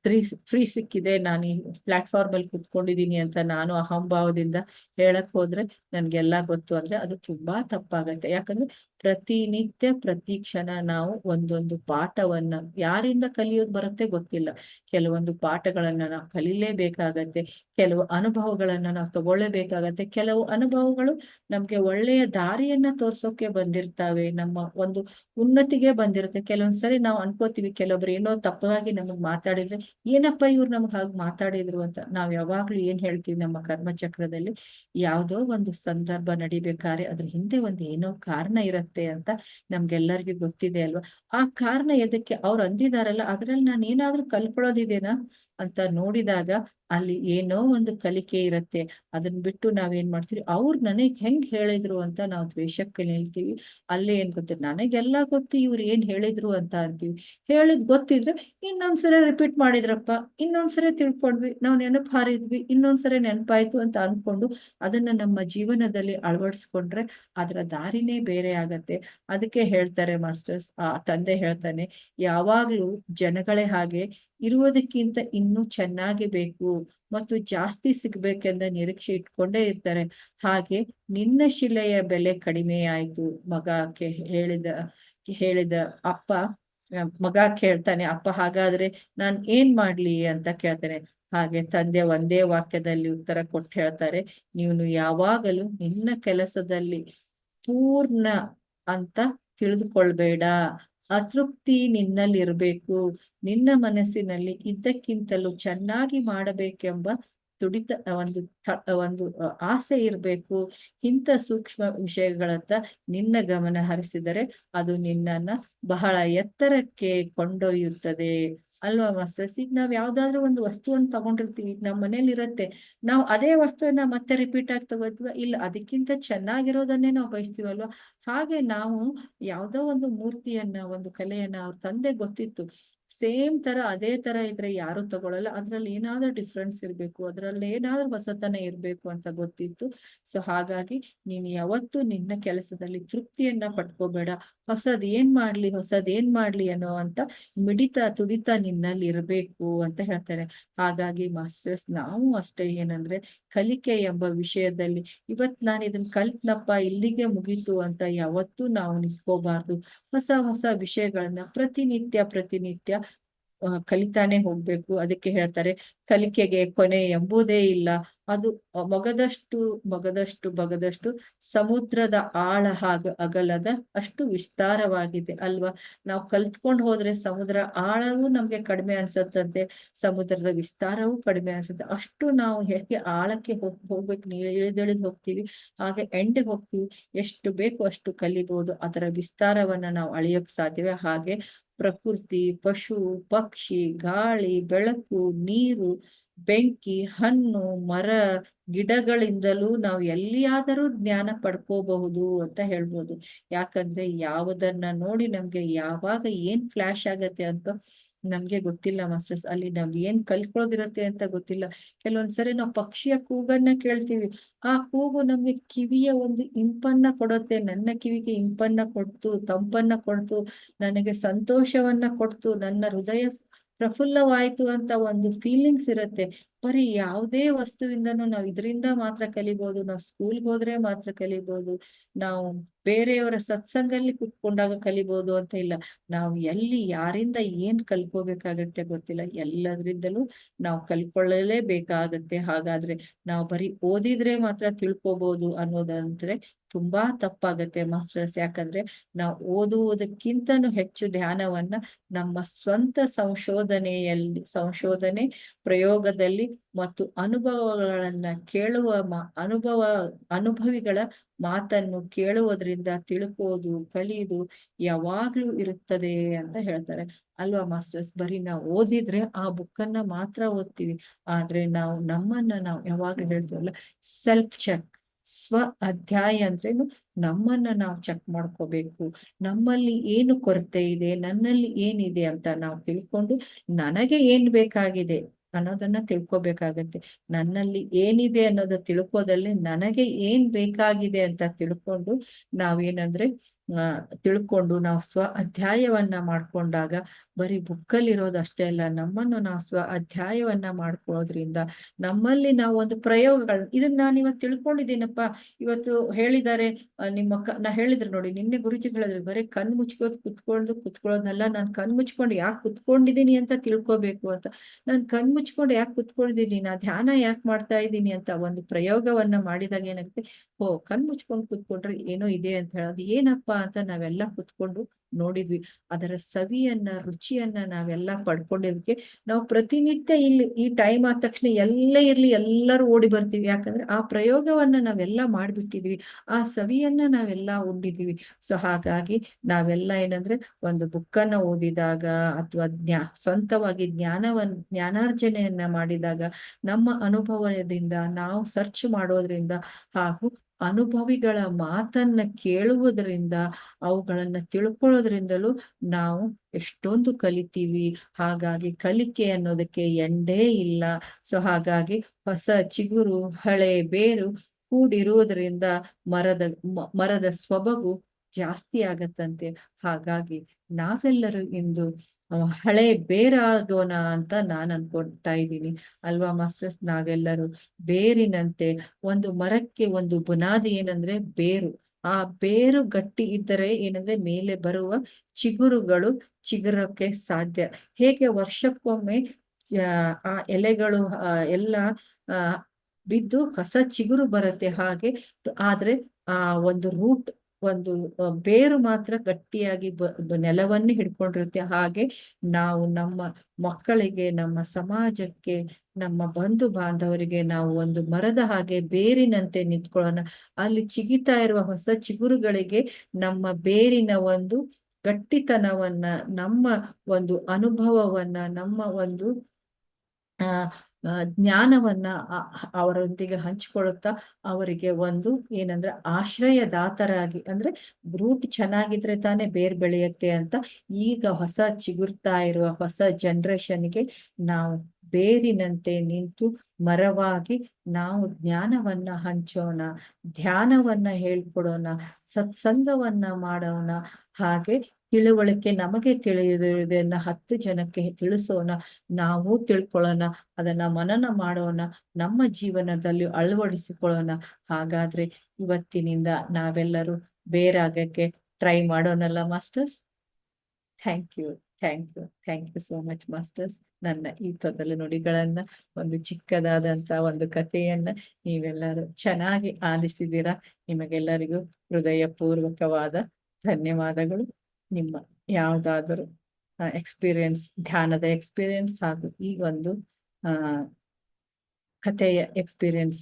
ಫ್ರೀ ಫ್ರೀ ಸಿಕ್ಕಿದೆ. ನಾನು ಈ ಪ್ಲಾಟ್ಫಾರ್ಮ್ ಅಲ್ಲಿ ಕುತ್ಕೊಂಡಿದ್ದೀನಿ ಅಂತ ನಾನು ಅಹಂಭಾವದಿಂದ ಹೇಳಕ್ ಹೋದ್ರೆ ನನ್ಗೆಲ್ಲ ಗೊತ್ತು ಅಂದ್ರೆ ಅದು ತುಂಬಾ ತಪ್ಪಾಗತ್ತೆ. ಯಾಕಂದ್ರೆ ಪ್ರತಿನಿತ್ಯ, ಪ್ರತಿ ಕ್ಷಣ ನಾವು ಒಂದೊಂದು ಪಾಠವನ್ನ ಯಾರಿಂದ ಕಲಿಯೋದು ಬರುತ್ತೆ ಗೊತ್ತಿಲ್ಲ. ಕೆಲವೊಂದು ಪಾಠಗಳನ್ನ ನಾವು ಕಲೀಲೇಬೇಕಾಗತ್ತೆ. ಕೆಲವು ಅನುಭವಗಳನ್ನ ನಾವು ತಗೊಳ್ಳೇಬೇಕಾಗತ್ತೆ. ಕೆಲವು ಅನುಭವಗಳು ನಮ್ಗೆ ಒಳ್ಳೆಯ ದಾರಿಯನ್ನ ತೋರ್ಸೋಕೆ ಬಂದಿರ್ತಾವೆ. ನಮ್ಮ ಒಂದು ಉನ್ನತಿಗೆ ಬಂದಿರುತ್ತೆ. ಕೆಲವೊಂದ್ಸರಿ ನಾವು ಅನ್ಕೋತೀವಿ, ಕೆಲವೊಬ್ರು ಏನೋ ತಪ್ಪವಾಗಿ ನಮಗ್ ಮಾತಾಡಿದ್ರೆ, ಏನಪ್ಪ ಇವ್ರು ನಮ್ಗೆ ಹಾಗೆ ಮಾತಾಡಿದ್ರು ಅಂತ? ನಾವ್ ಯಾವಾಗ್ಲೂ ಏನ್ ಹೇಳ್ತೀವಿ ನಮ್ಮ ಕರ್ಮಚಕ್ರದಲ್ಲಿ, ಯಾವ್ದೋ ಒಂದು ಸಂದರ್ಭ ನಡಿಬೇಕಾದ್ರೆ ಅದ್ರ ಹಿಂದೆ ಒಂದು ಏನೋ ಕಾರಣ ಇರತ್ತೆ ಅಂತ ನಮ್ಗೆಲ್ಲರಿಗೂ ಗೊತ್ತಿದೆ ಅಲ್ವಾ? ಆ ಕಾರಣ ಎದಕ್ಕೆ ಅವ್ರು ಅಂದಿದಾರಲ್ಲ, ಅದ್ರಲ್ಲಿ ನಾನು ಏನಾದ್ರೂ ಕಲ್ಕೊಳ್ಳೋದಿದೆನಾ ಅಂತ ನೋಡಿದಾಗ ಅಲ್ಲಿ ಏನೋ ಒಂದು ಕಲಿಕೆ ಇರತ್ತೆ. ಅದನ್ನ ಬಿಟ್ಟು ನಾವೇನ್ ಮಾಡ್ತೀವಿ? ಅವ್ರು ನನಗ್ ಹೆಂಗ್ ಹೇಳಿದ್ರು ಅಂತ ನಾವು ದ್ವೇಷಕ್ಕೆ ನಿಲ್ತೀವಿ. ಅಲ್ಲೇ ಏನ್ ಗೊತ್ತಿಲ್ಲ ನನಗೆಲ್ಲ ಗೊತ್ತು ಇವ್ರು ಏನ್ ಹೇಳಿದ್ರು ಅಂತ ಅಂತೀವಿ. ಹೇಳಿದ್ ಗೊತ್ತಿದ್ರೆ ಇನ್ನೊಂದ್ಸರಿ ರಿಪೀಟ್ ಮಾಡಿದ್ರಪ್ಪ. ಇನ್ನೊಂದ್ಸರಿ ತಿಳ್ಕೊಂಡ್ವಿ. ನಾವು ನೆನಪು ಹಾರಿದ್ವಿ ಇನ್ನೊಂದ್ಸರಿ ನೆನಪಾಯ್ತು ಅಂತ ಅನ್ಕೊಂಡು ಅದನ್ನ ನಮ್ಮ ಜೀವನದಲ್ಲಿ ಅಳವಡಿಸ್ಕೊಂಡ್ರೆ ಅದರ ದಾರಿನೇ ಬೇರೆ ಆಗತ್ತೆ. ಅದಕ್ಕೆ ಹೇಳ್ತಾರೆ ಮಾಸ್ಟರ್ಸ್. ಆ ತಂದೆ ಹೇಳ್ತಾನೆ, ಯಾವಾಗ್ಲೂ ಜನಗಳೇ ಹಾಗೆ ಇರುವುದಕ್ಕಿಂತ ಇನ್ನೂ ಚೆನ್ನಾಗಿ ಬೇಕು ಮತ್ತು ಜಾಸ್ತಿ ಸಿಗ್ಬೇಕೆಂದ ನಿರೀಕ್ಷೆ ಇಟ್ಕೊಂಡೇ ಇರ್ತಾರೆ. ಹಾಗೆ ನಿನ್ನ ಶಿಲೆಯ ಬೆಲೆ ಕಡಿಮೆ ಆಯ್ತು, ಮಗ ಹೇಳಿದ ಹೇಳಿದ ಅಪ್ಪ ಮಗ ಕೇಳ್ತಾನೆ, ಅಪ್ಪ, ಹಾಗಾದ್ರೆ ನಾನ್ ಏನ್ ಮಾಡ್ಲಿ? ಅಂತ ಕೇಳ್ತಾನೆ. ಹಾಗೆ ತಂದೆ ಒಂದೇ ವಾಕ್ಯದಲ್ಲಿ ಉತ್ತರ ಕೊಟ್ಟು ಹೇಳ್ತಾರೆ, ನೀನು ಯಾವಾಗಲೂ ನಿನ್ನ ಕೆಲಸದಲ್ಲಿ ಪೂರ್ಣ ಅಂತ ತಿಳಿದುಕೊಳ್ಬೇಡ. ಅತೃಪ್ತಿ ನಿನ್ನಲ್ಲಿರಬೇಕು. ನಿನ್ನ ಮನಸ್ಸಿನಲ್ಲಿ ಇದ್ದಕ್ಕಿಂತಲೂ ಚೆನ್ನಾಗಿ ಮಾಡಬೇಕೆಂಬ ತುಡಿತ, ಒಂದು ಒಂದು ಆಸೆ ಇರಬೇಕು. ಇಂಥ ಸೂಕ್ಷ್ಮ ವಿಷಯಗಳತ್ತ ನಿನ್ನ ಗಮನ ಹರಿಸಿದರೆ ಅದು ನಿನ್ನನ್ನ ಬಹಳ ಎತ್ತರಕ್ಕೆ ಕೊಂಡೊಯ್ಯುತ್ತದೆ. ಅಲ್ವಾ ಮಾಸ್ಟರ್ಸ್? ಈಗ ನಾವ್ ಯಾವ್ದಾದ್ರು ಒಂದು ವಸ್ತುವನ್ನು ತಗೊಂಡಿರ್ತೀವಿ ನಮ್ಮ ಮನೇಲಿ ಇರತ್ತೆ ನಾವು ಅದೇ ವಸ್ತುವನ್ನ ಮತ್ತೆ ರಿಪೀಟ್ ಆಗಿ ತಗೋತೀವ? ಇಲ್ಲ, ಅದಕ್ಕಿಂತ ಚೆನ್ನಾಗಿರೋದನ್ನೇ ನಾವು ಬಯಸ್ತೀವಲ್ವಾ? ಹಾಗೆ ನಾವು ಯಾವ್ದೋ ಒಂದು ಮೂರ್ತಿಯನ್ನ, ಒಂದು ಕಲೆಯನ್ನ ಅವ್ರ ತಂದೆ ಗೊತ್ತಿತ್ತು. ಸೇಮ್ ತರ ಅದೇ ತರ ಇದ್ರೆ ಯಾರು ತಗೊಳಲ್ಲ. ಅದ್ರಲ್ಲಿ ಏನಾದ್ರೂ ಡಿಫ್ರೆನ್ಸ್ ಇರ್ಬೇಕು, ಅದ್ರಲ್ಲಿ ಏನಾದ್ರೂ ಹೊಸತನ ಇರ್ಬೇಕು ಅಂತ ಗೊತ್ತಿತ್ತು. ಸೊ ಹಾಗಾಗಿ, ನೀನ್ ಯಾವತ್ತು ನಿನ್ನ ಕೆಲಸದಲ್ಲಿ ತೃಪ್ತಿಯನ್ನ ಪಡ್ಕೋಬೇಡ ಹೊಸದ್ ಏನ್ ಮಾಡ್ಲಿ, ಹೊಸದ್ ಏನ್ ಮಾಡ್ಲಿ ಅನ್ನೋ ಅಂತ ಮಿಡಿತ ತುಡಿತ ನಿನ್ನಲ್ಲಿ ಇರಬೇಕು ಅಂತ ಹೇಳ್ತಾರೆ. ಹಾಗಾಗಿ ಮಾಸ್ಟರ್ಸ್ ನಾವು ಅಷ್ಟೇ ಏನಂದ್ರೆ ಕಲಿಕೆ ಎಂಬ ವಿಷಯದಲ್ಲಿ ಇವತ್ ನಾನು ಇದನ್ನ ಕಲ್ತ್ನಪ್ಪ ಇಲ್ಲಿಗೆ ಮುಗೀತು ಅಂತ ಯಾವತ್ತೂ ನಾವು ನಿಂತ್ಕೋಬಾರ್ದು. ಹೊಸ ಹೊಸ ವಿಷಯಗಳನ್ನ ಪ್ರತಿನಿತ್ಯ ಪ್ರತಿನಿತ್ಯ ಕಲಿತಾನೆ ಹೋಗ್ಬೇಕು. ಅದಕ್ಕೆ ಹೇಳ್ತಾರೆ, ಕಲಿಕೆಗೆ ಕೊನೆ ಎಂಬುದೇ ಇಲ್ಲ. ಅದು ಮೊಗದಷ್ಟು ಮೊಗದಷ್ಟು ಬಗದಷ್ಟು ಸಮುದ್ರದ ಆಳ ಹಾಗ ಅಗಲದ ಅಷ್ಟು ವಿಸ್ತಾರವಾಗಿದೆ ಅಲ್ವಾ? ನಾವು ಕಲ್ತ್ಕೊಂಡು ಹೋದ್ರೆ ಸಮುದ್ರ ಆಳವೂ ನಮ್ಗೆ ಕಡಿಮೆ ಅನ್ಸತ್ತಂತೆ, ಸಮುದ್ರದ ವಿಸ್ತಾರವೂ ಕಡಿಮೆ ಅನ್ಸುತ್ತೆ. ಅಷ್ಟು ನಾವು ಹೇಗೆ ಆಳಕ್ಕೆ ಹೋಗ್, ಹೋಗ್ಬೇಕು ಇಳಿದಿಳಿದು ಹೋಗ್ತೀವಿ, ಹಾಗೆ ಎಂಡಿಗೆ ಹೋಗ್ತೀವಿ. ಎಷ್ಟು ಬೇಕು ಅಷ್ಟು ಕಲಿಬಹುದು ಅದರ ವಿಸ್ತಾರವನ್ನ ನಾವು ಅಳಿಯೋಕ್ ಸಾಧ್ಯವೇ? ಹಾಗೆ ಪ್ರಕೃತಿ ಪಶು ಪಕ್ಷಿ ಗಾಳಿ ಬೆಳಕು ನೀರು ಬೆಂಕಿ, ಹಣ್ಣು, ಮರ, ಗಿಡಗಳಿಂದಲೂ ನಾವು ಎಲ್ಲಿಯಾದರೂ ಜ್ಞಾನ ಪಡ್ಕೋಬಹುದು ಅಂತ ಹೇಳ್ಬೋದು. ಯಾಕಂದ್ರೆ ಯಾವುದನ್ನ ನೋಡಿ ನಮ್ಗೆ ಯಾವಾಗ ಏನ್ ಫ್ಲಾಶ್ ಆಗತ್ತೆ ಅಂತ ನಮ್ಗೆ ಗೊತ್ತಿಲ್ಲ ಮಾಸ್ಟರ್ಸ್. ಅಲ್ಲಿ ನಾವ್ ಏನ್ ಕಲ್ಕೊಳೋದಿರತ್ತೆ ಅಂತ ಗೊತ್ತಿಲ್ಲ. ಕೆಲವೊಂದ್ಸರಿ ನಾವು ಪಕ್ಷಿಯ ಕೂಗನ್ನ ಕೇಳ್ತೀವಿ. ಆ ಕೂಗು ನಮ್ಗೆ ಕಿವಿಯ ಒಂದು ಇಂಪನ್ನ ಕೊಡುತ್ತೆ. ನನ್ನ ಕಿವಿಗೆ ಇಂಪನ್ನ ಕೊಡ್ತು, ತಂಪನ್ನ ಕೊಡ್ತು, ನನಗೆ ಸಂತೋಷವನ್ನ ಕೊಡ್ತು, ನನ್ನ ಹೃದಯ ಪ್ರಫುಲ್ಲವಾಯ್ತು ಅಂತ ಒಂದು ಫೀಲಿಂಗ್ಸ್ ಇರುತ್ತೆ. ಬರೀ ಯಾವುದೇ ವಸ್ತುವಿಂದನೂ ನಾವು ಇದರಿಂದ ಮಾತ್ರ ಕಲಿಬಹುದು ನಾವು ಸ್ಕೂಲ್ಗೆ ಹೋದ್ರೆ ಮಾತ್ರ ಕಲಿಬಹುದು ನಾವು ಬೇರೆಯವರ ಸತ್ಸಂಗಲ್ಲಿ ಕುತ್ಕೊಂಡಾಗ ಕಲಿಬಹುದು ಅಂತ ಇಲ್ಲ. ನಾವು ಎಲ್ಲಿ ಯಾರಿಂದ ಏನ್ ಕಲ್ಕೋಬೇಕಾಗತ್ತೆ ಗೊತ್ತಿಲ್ಲ. ಎಲ್ಲದ್ರಿಂದಲೂ ನಾವು ಕಲ್ಕೊಳ್ಳಲೇಬೇಕಾಗತ್ತೆ ಹಾಗಾದ್ರೆ ನಾವು ಬರೀ ಓದಿದ್ರೆ ಮಾತ್ರ ತಿಳ್ಕೊಬಹುದು ಅನ್ನೋದಂದ್ರೆ ತುಂಬಾ ತಪ್ಪಾಗತ್ತೆ ಮಾಸ್ಟರ್ಸ್. ಯಾಕಂದ್ರೆ ನಾವು ಓದುವುದಕ್ಕಿಂತನು ಹೆಚ್ಚು ಧ್ಯಾನವನ್ನ ನಮ್ಮ ಸ್ವಂತ ಸಂಶೋಧನೆಯಲ್ಲಿ, ಸಂಶೋಧನೆ ಪ್ರಯೋಗದಲ್ಲಿ ಮತ್ತು ಅನುಭವಗಳನ್ನ ಕೇಳುವ ಅನುಭವ, ಅನುಭವಿಗಳ ಮಾತನ್ನು ಕೇಳುವುದರಿಂದ ತಿಳ್ಕೋದು ಕಲಿಯೋದು ಯಾವಾಗ್ಲೂ ಇರುತ್ತದೆ ಅಂತ ಹೇಳ್ತಾರೆ. ಅಲ್ವಾ ಮಾಸ್ಟರ್ಸ್? ಬರೀ ನಾವು ಓದಿದ್ರೆ ಆ ಬುಕ್ಕನ್ನ ಮಾತ್ರ ಓದ್ತೀವಿ. ಆದ್ರೆ ನಾವು ನಮ್ಮನ್ನ ನಾವು ಯಾವಾಗ್ಲೂ ಹೇಳ್ತೀವಲ್ಲ ಸೆಲ್ಫ್ ಚೆಕ್ ಸ್ವ ಅಧ್ಯಾಯ ಅಂದ್ರೇನು ನಮ್ಮನ್ನ ನಾವು ಚೆಕ್ ಮಾಡ್ಕೋಬೇಕು. ನಮ್ಮಲ್ಲಿ ಏನು ಕೊರತೆ ಇದೆ, ನನ್ನಲ್ಲಿ ಏನಿದೆ ಅಂತ ನಾವು ತಿಳ್ಕೊಂಡು ನನಗೆ ಏನ್ ಬೇಕಾಗಿದೆ ಅನ್ನೋದನ್ನ ತಿಳ್ಕೊಬೇಕಾಗತ್ತೆ. ನನ್ನಲ್ಲಿ ಏನಿದೆ ಅನ್ನೋದ ತಿಳ್ಕೋದಲ್ಲಿ ನನಗೆ ಏನ್ ಬೇಕಾಗಿದೆ ಅಂತ ತಿಳ್ಕೊಂಡು ನಾವೇನಂದ್ರೆ ತಿಳ್ಕೊಂಡು ನಾವು ಸ್ವ ಅಧ್ಯಾಯವನ್ನ ಮಾಡ್ಕೊಂಡಾಗ ಬರೀ ಬುಕ್ಕಲ್ಲಿರೋದು ಅಷ್ಟೇ ಅಲ್ಲ, ನಮ್ಮನ್ನು ನಾವು ಸ್ವ ಅಧ್ಯಾಯವನ್ನ ಮಾಡ್ಕೊಳ್ಳೋದ್ರಿಂದ ನಮ್ಮಲ್ಲಿ ನಾವು ಒಂದು ಪ್ರಯೋಗಗಳು, ಇದನ್ನ ನಾನು ಇವತ್ತು ತಿಳ್ಕೊಂಡಿದ್ದೀನಪ್ಪ. ಇವತ್ತು ಹೇಳಿದ್ದಾರೆ ನಿಮ್ಮ ಕ, ನಾ ಹೇಳಿದ್ರು ನೋಡಿ, ನಿನ್ನೆ ಗುರುಜಿ ಹೇಳಿದ್ರು, ಬರೀ ಕಣ್ ಮುಚ್ಕೋದು ಕುತ್ಕೊಂಡು ಕುತ್ಕೊಳ್ಳೋದಲ್ಲ ನಾನು ಕಣ್ ಮುಚ್ಕೊಂಡು ಯಾಕೆ ಕುತ್ಕೊಂಡಿದ್ದೀನಿ ಅಂತ ತಿಳ್ಕೊಬೇಕು ಅಂತ. ನಾನು ಕಣ್ ಮುಚ್ಕೊಂಡು ಯಾಕೆ ಕುತ್ಕೊಂಡಿದ್ದೀನಿ, ನಾ ಧ್ಯಾನ ಯಾಕೆ ಮಾಡ್ತಾ ಇದ್ದೀನಿ ಅಂತ ಒಂದು ಪ್ರಯೋಗವನ್ನ ಮಾಡಿದಾಗ ಏನಾಗುತ್ತೆ ಓ ಕಣ್ ಮುಚ್ಕೊಂಡು ಕುತ್ಕೊಂಡ್ರೆ ಏನೋ ಇದೆ ಅಂತ ಹೇಳೋದು. ಏನಪ್ಪಾ ಅಂತ ನಾವೆಲ್ಲ ಕುತ್ಕೊಂಡು ನೋಡಿದ್ವಿ. ಅದರ ಸವಿಯನ್ನ, ರುಚಿಯನ್ನ ನಾವೆಲ್ಲ ಪಡ್ಕೊಂಡಿದ್ದಕ್ಕೆ ನಾವು ಪ್ರತಿನಿತ್ಯ ಇಲ್ಲಿ ಈ ಟೈಮ್ ಆದ ತಕ್ಷಣ ಎಲ್ಲ ಇರ್ಲಿ ಎಲ್ಲರೂ ಓಡಿ ಬರ್ತೀವಿ. ಯಾಕಂದ್ರೆ ಆ ಪ್ರಯೋಗವನ್ನ ನಾವೆಲ್ಲ ಮಾಡ್ಬಿಟ್ಟಿದ್ವಿ. ಆ ಸವಿಯನ್ನ ನಾವೆಲ್ಲ ಉಂಡಿದೀವಿ. ಸೊ ಹಾಗಾಗಿ ನಾವೆಲ್ಲ ಏನಂದ್ರೆ ಒಂದು ಬುಕ್ಕನ್ನ ಓದಿದಾಗ ಅಥವಾ ಜ್ಞಾ, ಸ್ವಂತವಾಗಿ ಜ್ಞಾನವನ್ನ ಜ್ಞಾನಾರ್ಜನೆಯನ್ನ ಮಾಡಿದಾಗ ನಮ್ಮ ಅನುಭವದಿಂದ, ನಾವು ಸರ್ಚ್ ಮಾಡೋದ್ರಿಂದ ಹಾಗೂ ಅನುಭವಿಗಳ ಮಾತನ್ನ ಕೇಳುವುದರಿಂದ, ಅವುಗಳನ್ನ ತಿಳ್ಕೊಳ್ಳೋದ್ರಿಂದಲೂ ನಾವು ಎಷ್ಟೊಂದು ಕಲಿತೀವಿ. ಹಾಗಾಗಿ ಕಲಿಕೆ ಅನ್ನೋದಕ್ಕೆ ಎಂಡೇ ಇಲ್ಲ. ಸೊ ಹಾಗಾಗಿ ಹೊಸ ಚಿಗುರು, ಹಳೆ ಬೇರು ಕೂಡಿರುವುದರಿಂದ ಮರದ ಮರದ ಸೊಬಗು ಜಾಸ್ತಿ ಆಗತ್ತಂತೆ. ಹಾಗಾಗಿ ನಾವೆಲ್ಲರೂ ಇಂದು ಹಳೆ ಬೇರಾಗೋಣ ಅಂತ ನಾನು ಅನ್ಕೊಳ್ತಾ ಇದ್ದೀನಿ. ಅಲ್ವಾ ಮಾಸ್ಟರ್ಸ್? ನಾವೆಲ್ಲರೂ ಬೇರಿನಂತೆ ಒಂದು ಮರಕ್ಕೆ ಒಂದು ಬುನಾದಿ ಏನಂದ್ರೆ ಬೇರು. ಆ ಬೇರು ಗಟ್ಟಿ ಇದ್ದರೆ ಏನಂದ್ರೆ ಮೇಲೆ ಬರುವ ಚಿಗುರುಗಳು ಚಿಗುರಕ್ಕೆ ಸಾಧ್ಯ. ಹೇಗೆ ವರ್ಷಕ್ಕೊಮ್ಮೆ, ಆ ಎಲೆಗಳು ಎಲ್ಲ ಬಿದ್ದು ಹೊಸ ಚಿಗುರು ಬರುತ್ತೆ ಹಾಗೆ, ಆದ್ರೆ, ಆ, ಒಂದು ರೂಟ್ ಒಂದು ಬೇರು ಮಾತ್ರ ಗಟ್ಟಿಯಾಗಿ ನೆಲವನ್ನೇ ಹಿಡ್ಕೊಂಡಿರುತ್ತೆ. ಹಾಗೆ ನಾವು ನಮ್ಮ ಮಕ್ಕಳಿಗೆ ನಮ್ಮ ಸಮಾಜಕ್ಕೆ ನಮ್ಮ ಬಂಧು ಬಾಂಧವರಿಗೆ ನಾವು ಒಂದು ಮರದ ಹಾಗೆ ಬೇರಿನಂತೆ ನಿಂತ್ಕೊಳ್ಳೋಣ. ಅಲ್ಲಿ ಚಿಗಿತಾ ಇರುವ ಹೊಸ ಚಿಗುರುಗಳಿಗೆ ನಮ್ಮ ಬೇರಿನ ಒಂದು ಗಟ್ಟಿತನವನ್ನ ನಮ್ಮ ಒಂದು ಅನುಭವವನ್ನ ನಮ್ಮ ಒಂದು ಆ, ಜ್ಞಾನವನ್ನ ಅವರೊಂದಿಗೆ ಹಂಚಿಕೊಳ್ಳುತ್ತಾ ಅವರಿಗೆ ಒಂದು ಏನಂದ್ರೆ ಆಶ್ರಯದಾತರಾಗಿ, ಅಂದ್ರೆ ರೂಟ್ ಚೆನ್ನಾಗಿದ್ರೆ ತಾನೇ ಬೇರ್ ಬೆಳೆಯುತ್ತೆ ಅಂತ ಈಗ ಹೊಸ ಚಿಗುರ್ತಾ ಇರುವ ಹೊಸ ಜನ್ರೇಷನ್ಗೆ ನಾವು ಬೇರಿನಂತೆ ನಿಂತು ಮರವಾಗಿ ನಾವು ಜ್ಞಾನವನ್ನ ಹಂಚೋಣ, ಧ್ಯಾನವನ್ನ ಹೇಳ್ಕೊಡೋಣ, ಸತ್ಸಂಗವನ್ನ ಮಾಡೋಣ. ಹಾಗೆ ತಿಳುವಳಿಕೆ ನಮಗೆ ತಿಳಿಯುವುದನ್ನ ಹತ್ತು ಜನಕ್ಕೆ ತಿಳಿಸೋಣ, ನಾವು ತಿಳ್ಕೊಳ್ಳೋಣ, ಅದನ್ನ ಮನನ ಮಾಡೋಣ, ನಮ್ಮ ಜೀವನದಲ್ಲಿ ಅಳವಡಿಸಿಕೊಳ್ಳೋಣ. ಹಾಗಾದ್ರೆ ಇವತ್ತಿನಿಂದ ನಾವೆಲ್ಲರೂ ಬೇರಾಗಕ್ಕೆ try ಮಾಡೋಣಲ್ಲ masters? Thank you thank you thank you so much masters. ನನ್ನ ಈ ತೊದಲು ನುಡಿಗಳನ್ನ, ಒಂದು ಚಿಕ್ಕದಾದಂತ ಒಂದು ಕಥೆಯನ್ನ ನೀವೆಲ್ಲರೂ ಚೆನ್ನಾಗಿ ಆಲಿಸಿದ್ದೀರಾ. ನಿಮಗೆಲ್ಲರಿಗೂ ಹೃದಯಪೂರ್ವಕವಾದ ಧನ್ಯವಾದಗಳು. ನಿಮ್ಮ ಯಾವುದಾದರೂ ಎಕ್ಸ್ಪೀರಿಯನ್ಸ್ ಧ್ಯಾನದ ಎಕ್ಸ್ಪೀರಿಯನ್ಸ್ ಹಾಗೂ ಈ ಒಂದು ಆ ಕಥೆಯ ಎಕ್ಸ್ಪೀರಿಯನ್ಸ್